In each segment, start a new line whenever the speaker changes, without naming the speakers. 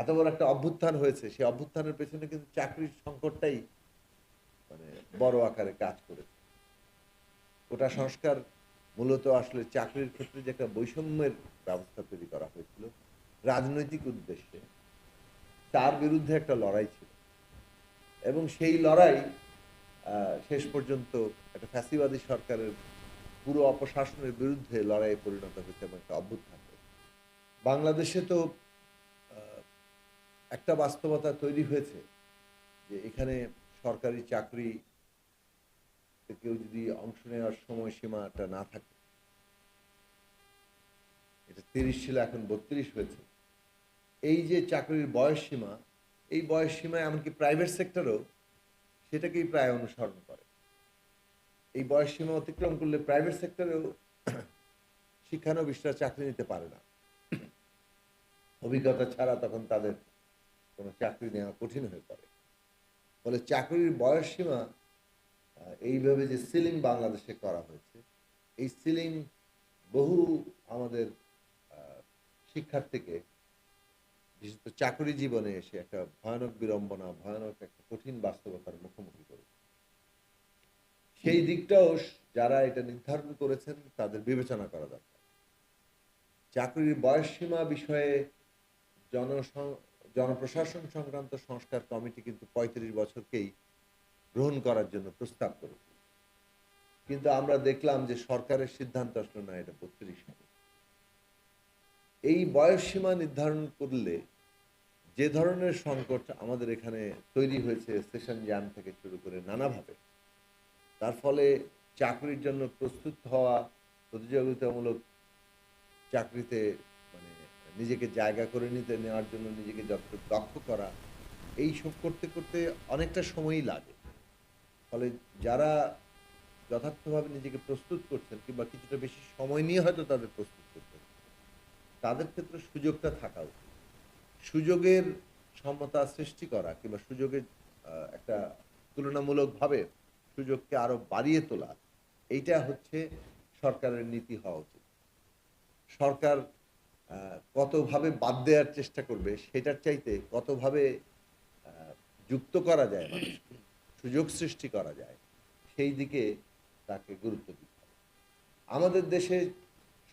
এত বড় একটা অভ্যুত্থান হয়েছে, সেই অভ্যুত্থানের পেছনে কিন্তু চাকরির সংকটটাই মানে বড় আকারে কাজ করেছে ওটা সংস্কার মূলত আসলে চাকরির ক্ষেত্রে যে একটা বৈষম্যের ব্যবস্থা তৈরি করা হয়েছিল, রাজনৈতিক উদ্দেশ্যে, তার বিরুদ্ধে একটা লড়াই ছিল। এবং সেই লড়াই শেষ পর্যন্ত একটা ফ্যাসিবাদী সরকারের পুরো অপশাসনের বিরুদ্ধে লড়াইয়ে পরিণত হয়েছে এবং একটা অভ্যুত্থান বাংলাদেশে তো একটা বাস্তবতা তৈরি হয়েছে যে এখানে সরকারি চাকরি কেউ যদি অংশ নেওয়ার সময়সীমাটা না থাকে। এটা তিরিশ ছিল, এখন বত্রিশ হয়েছে। এই যে চাকরির বয়স সীমা এই বয়স সীমা এমনকি প্রাইভেট সেক্টরেও সেটাকেই প্রায় অনুসরণ করে। এই বয়স সীমা অতিক্রম করলে প্রাইভেট সেক্টরেও শিক্ষানবিশরা চাকরি নিতে পারে না। অভিজ্ঞতা ছাড়া তখন তাদের কোনো চাকরি নেওয়া কঠিন হয়ে পড়ে। ফলে চাকরির বয়স সীমা এইভাবে যে সিলিং বাংলাদেশে করা হয়েছে, এই সিলিং বহু আমাদের শিক্ষার্থীকে, বিশেষত চাকরি জীবনে এসে একটা ভয়ানক বিড়ম্বনা, ভয়ানক একটা কঠিন বাস্তবতার মুখোমুখি করেছে। সেই দিকটাও যারা এটা নির্ধারণ করেছেন, তাদের বিবেচনা করা দরকার। চাকরির বয়স সীমা বিষয়ে জনসং- জনপ্রশাসন সংক্রান্ত সংস্কার কমিটি কিন্তু পঁয়ত্রিশ বছরকেই গ্রহণ করার জন্য প্রস্তাব করেছে। কিন্তু আমরা দেখলাম যে সরকারের সিদ্ধান্ত আসলো না, এটা বত্রিশ হবে। এই বয়স সীমা নির্ধারণ করলে যে ধরনের সংকট আমাদের এখানে তৈরি হয়েছে স্টেশন জ্যাম থেকে শুরু করে নানাভাবে, তার ফলে চাকরির জন্য প্রস্তুত হওয়া প্রতিযোগিতামূলক চাকরিতে নিজেকে জায়গা করে নিতে, নেওয়ার জন্য নিজেকে যতটুকু দক্ষ করা, এই সব করতে করতে অনেকটা সময়ই লাগে। ফলে যারা যথার্থভাবে নিজেকে প্রস্তুত করছেন কিংবা কিছুটা বেশি সময় নিয়ে হয়তো তাদের প্রস্তুত করতে তাদের ক্ষেত্রে সুযোগটা থাকা উচিত। সুযোগের সমতা সৃষ্টি করা কিংবা সুযোগের একটা তুলনামূলকভাবে সুযোগকে আরও বাড়িয়ে তোলা, এইটা হচ্ছে সরকারের নীতি হওয়া উচিত। সরকার কতভাবে বাদ দেওয়ার চেষ্টা করবে সেটার চাইতে কতভাবে যুক্ত করা যায় মানুষকে, সুযোগ সৃষ্টি করা যায়, সেই দিকে তাকে গুরুত্ব দিতে হবে। আমাদের দেশে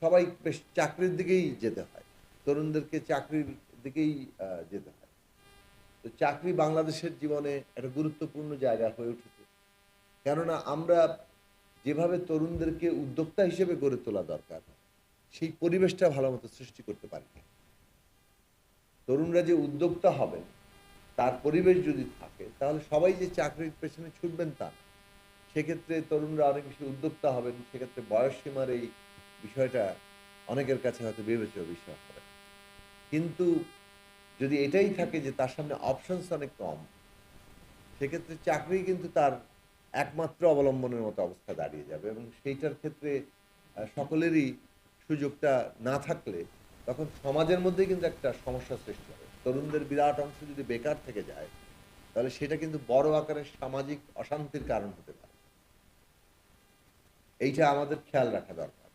সবাই বেশ চাকরির দিকেই যেতে হয়, তরুণদেরকে চাকরির দিকেই যেতে হয়। তো চাকরি বাংলাদেশের জীবনে একটা গুরুত্বপূর্ণ জায়গা হয়ে উঠেছে, কেননা আমরা যেভাবে তরুণদেরকে উদ্যোক্তা হিসেবে গড়ে তোলা দরকার সেই পরিবেশটা ভালো মতো সৃষ্টি করতে পারিনি। তরুণরা যে উদ্যোক্তা হবেন, তার পরিবেশ যদি থাকে, তাহলে সবাই যে চাকরির পেছনে ছুটবেন তা সেক্ষেত্রে তরুণরা অনেক বেশি উদ্যোক্তা হবেন, সেক্ষেত্রে বয়স সীমার এই বিষয়টা অনেকের কাছে হয়তো বিবেচ্য বিষয় হবে। কিন্তু যদি এটাই থাকে যে তার সামনে অপশনস অনেক কম, সেক্ষেত্রে চাকরি কিন্তু তার একমাত্র অবলম্বনের মতো অবস্থা দাঁড়িয়ে যাবে এবং সেইটার ক্ষেত্রে সকলেরই সুযোগটা না থাকলে তখন সমাজের মধ্যে কিন্তু একটা সমস্যা সৃষ্টি হবে তরুণদের বিরাট অংশ যদি বেকার থেকে যায়, তাহলে সেটা কিন্তু বড় আকারের সামাজিক অশান্তির কারণ হতে পারে। এইটা আমাদের খেয়াল রাখা দরকার।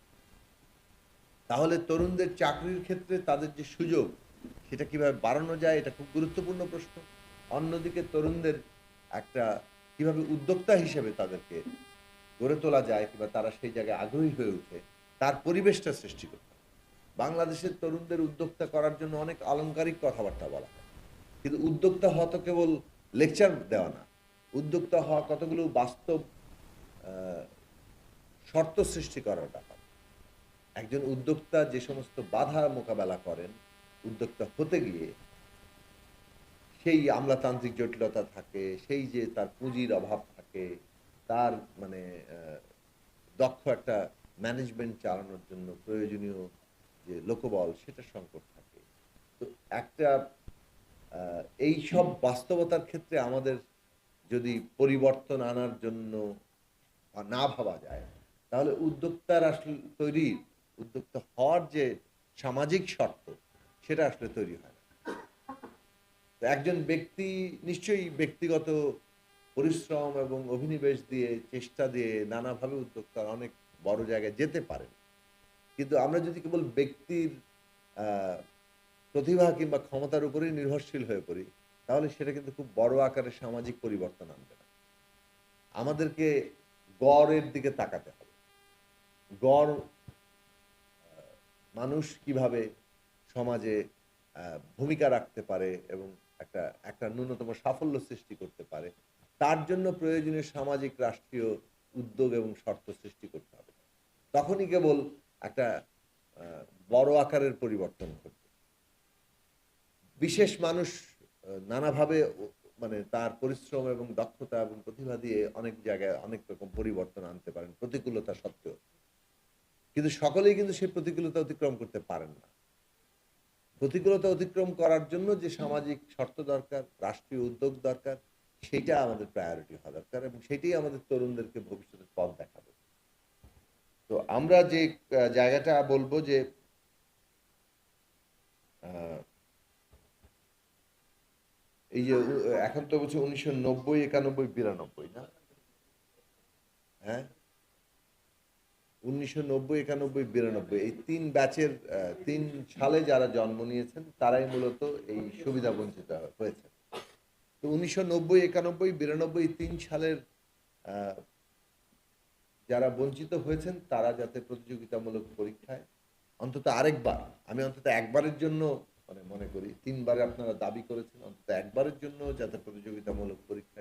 তাহলে তরুণদের চাকরির ক্ষেত্রে তাদের যে সুযোগ, সেটা কীভাবে বাড়ানো যায়, এটা খুব গুরুত্বপূর্ণ প্রশ্ন। অন্যদিকে তরুণদের একটা কীভাবে উদ্যোক্তা হিসেবে তাদেরকে গড়ে তোলা যায়, কিংবা তারা সেই জায়গায় আগ্রহী হয়ে ওঠে তার পরিবেশটা সৃষ্টি করতে। বাংলাদেশের তরুণদের উদ্যোক্তা করার জন্য অনেক আলংকারিক কথাবার্তা বলা হয়। কিন্তু উদ্যোক্তা হওয়া তো কেবল লেকচার দেওয়া না। উদ্যোক্তা হওয়া কতগুলো বাস্তব শর্ত সৃষ্টি করার ব্যাপার। একজন উদ্যোক্তা যে সমস্ত বাধা মোকাবেলা করেন, উদ্যোক্তা হতে গিয়ে সেই আমলাতান্ত্রিক জটিলতা থাকে, সেই যে তার পুঁজির অভাব থাকে, তার মানে দক্ষ একটা ম্যানেজমেন্ট চালানোর জন্য প্রয়োজনীয় যে লোকবল সেটা সংকট থাকে। তো একটা এই সব বাস্তবতার ক্ষেত্রে আমাদের যদি পরিবর্তন আনার জন্য না ভাবা যায়, তাহলে উদ্যোক্তার আসলে তৈরি, উদ্যোক্তা হওয়ার যে সামাজিক শর্ত, সেটা আসলে তৈরি হয় না। তো একজন ব্যক্তি নিশ্চয়ই ব্যক্তিগত পরিশ্রম এবং অভিনিবেশ দিয়ে, চেষ্টা দিয়ে নানাভাবে উদ্যোক্তার অনেক বড় জায়গায় যেতে পারেন। কিন্তু আমরা যদি কেবল ব্যক্তির প্রতিভা কিংবা ক্ষমতার উপরেই নির্ভরশীল হয়ে পড়ি, তাহলে সেটা কিন্তু খুব বড় আকারে সামাজিক পরিবর্তন আনবে না। আমাদেরকে গড়ের দিকে তাকাতে হবে। গড় মানুষ কীভাবে সমাজে ভূমিকা রাখতে পারে এবং একটা একটা ন্যূনতম সাফল্য সৃষ্টি করতে পারে, তার জন্য প্রয়োজনীয় সামাজিক, রাষ্ট্রীয় উদ্যোগ এবং শর্ত সৃষ্টি করতে হবে। তখনই কেবল একটা বড় আকারের পরিবর্তন ঘটবে। বিশেষ মানুষ নানাভাবে মানে তার পরিশ্রম এবং দক্ষতা এবং প্রতিভা দিয়ে অনেক জায়গায় অনেক রকম পরিবর্তন আনতে পারেন প্রতিকূলতা সত্ত্বেও। কিন্তু সকলেই কিন্তু সেই প্রতিকূলতা অতিক্রম করতে পারেন না। প্রতিকূলতা অতিক্রম করার জন্য যে সামাজিক শর্ত দরকার, রাষ্ট্রীয় উদ্যোগ দরকার সেটা আমাদের প্রায়োরিটি হওয়া দরকার এবং সেটাই আমাদের তরুণদেরকে ভবিষ্যতের পথ দেখাবে। তো আমরা যে জায়গাটা বলব যে এই যে এখন তো বলছে উনিশশো নব্বই, একানব্বই, বিরানব্বই, না? হ্যাঁ? উনিশশো নব্বই, একানব্বই, বিরানব্বই, এই তিন ব্যাচের তিন সালে যারা জন্ম নিয়েছেন, তারাই মূলত এই সুবিধা বঞ্চিত হয়েছে তো উনিশশো নব্বই, একানব্বই, বিরানব্বই তিন সালের যারা বঞ্চিত হয়েছেন, তারা যাতে প্রতিযোগিতামূলক পরীক্ষায়, অন্তত আরেকবার, আমি অন্তত একবারের জন্য মানে মনে করি, তিনবারে আপনারা দাবি করেছেন, অন্তত একবারের জন্য যাতে প্রতিযোগিতামূলক পরীক্ষায়